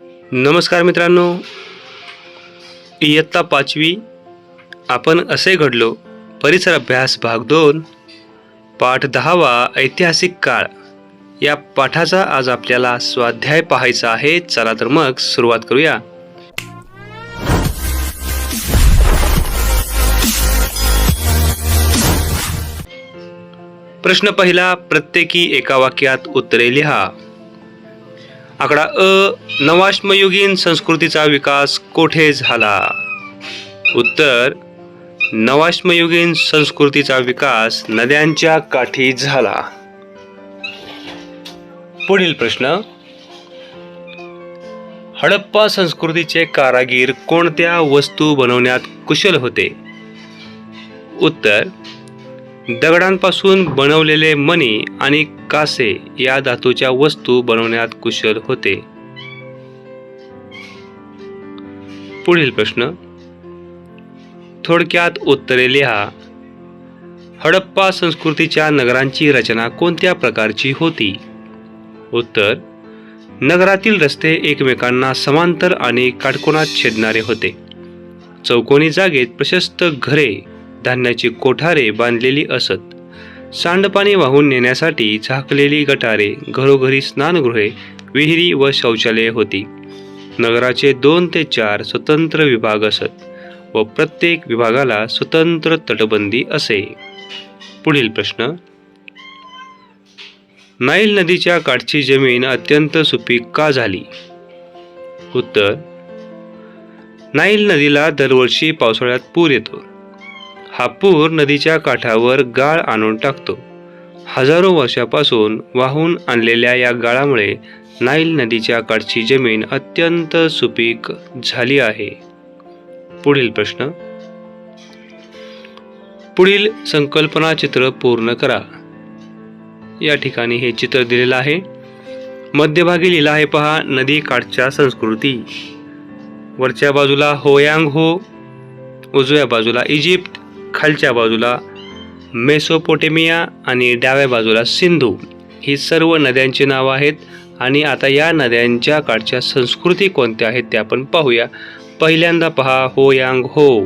नमस्कार मित्रांनो. इयत्ता पाचवी आपण असे घडलो. परिसर अभ्यास भाग दोन पाठ दहावा ऐतिहासिक काळ. या पाठाचा आज आपल्याला स्वाध्याय पाहायचा आहे. चला तर मग सुरुवात करूया. प्रश्न पहिला प्रत्येकी एका वाक्यात उत्तरे लिहा. आकडा अ नवाश्मयुगीन संस्कृतीचा विकास कोठे झाला? उत्तर नवाश्मयुगीन संस्कृतीचा विकास नद्यांच्या काठी झाला. पुढील प्रश्न हडप्पा संस्कृतीचे कारागीर कोणत्या वस्तू बनवण्यात कुशल होते? उत्तर दगडांपासून बनवलेले मणी आणि कासे या धातूच्या वस्तू बनवण्यात कुशल होते. पुढील प्रश्न. थोडक्यात उत्तरे लिहा. हडप्पा संस्कृतीच्या नगरांची रचना कोणत्या प्रकारची होती? उत्तर. नगरातील रस्ते एकमेकांना समांतर आणि काटकोनात छेदणारे होते. चौकोनी जागेत प्रशस्त घरे धान्याची कोठारे बांधलेली असत. सांडपाणी वाहून नेण्यासाठी झाकलेली गटारे घरोघरी स्नानगृहे विहिरी व शौचालये होती. नगराचे दोन ते चार स्वतंत्र विभाग असत व प्रत्येक विभागाला स्वतंत्र तटबंदी असे. पुढील प्रश्न. नाईल नदीच्या काठची जमीन अत्यंत सुपीक का झाली? उत्तर. नाईल नदीला दरवर्षी पावसाळ्यात पूर येतो. हा पूर नदीच्या काठावर गाळ आणून टाकतो. हजारो वर्षापासून वाहून आणलेल्या या गाळामुळे नाईल नदीच्या काठची जमीन अत्यंत सुपीक झाली आहे. पुढील प्रश्न. पुढील संकल्पना चित्र पूर्ण करा. या ठिकाणी हे चित्र दिलेलं आहे. मध्यभागी लिहिलं आहे पहा नदी काठच्या संस्कृती. वरच्या बाजूला होयांग हो उजव्या बाजूला इजिप्त खालच्या बाजूला मेसोपोटेमिया आणि डाव्या बाजूला सिंधू. ही सर्व नद्यांची नावं आहेत आणि आता या नद्यांच्या काळच्या संस्कृती कोणत्या आहेत त्या आपण पाहूया. पहिल्यांदा पहा हो यांग हो.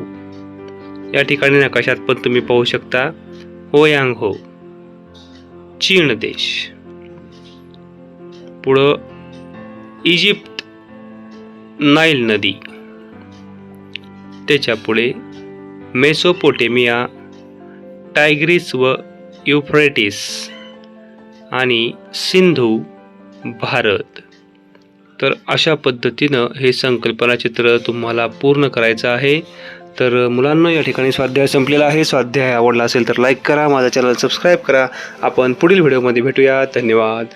या ठिकाणी नकाशात पण तुम्ही पाहू शकता हो यांग हो. चीन देश. पुढं इजिप्त नाईल नदी. त्याच्या पुढे मेसोपोटेमिया टायग्रीस व युफ्रेटिस आणि सिंधू भारत. तर अशा पद्धतीनं हे संकल्पना चित्र तुम्हाला पूर्ण करायचं आहे. तर मुलांना या ठिकाणी स्वाध्याय संपलेला आहे. स्वाध्याय आवडला असेल तर लाईक करा माझा चॅनल सबस्क्राईब करा. आपण पुढील व्हिडिओमध्ये भेटूया. धन्यवाद.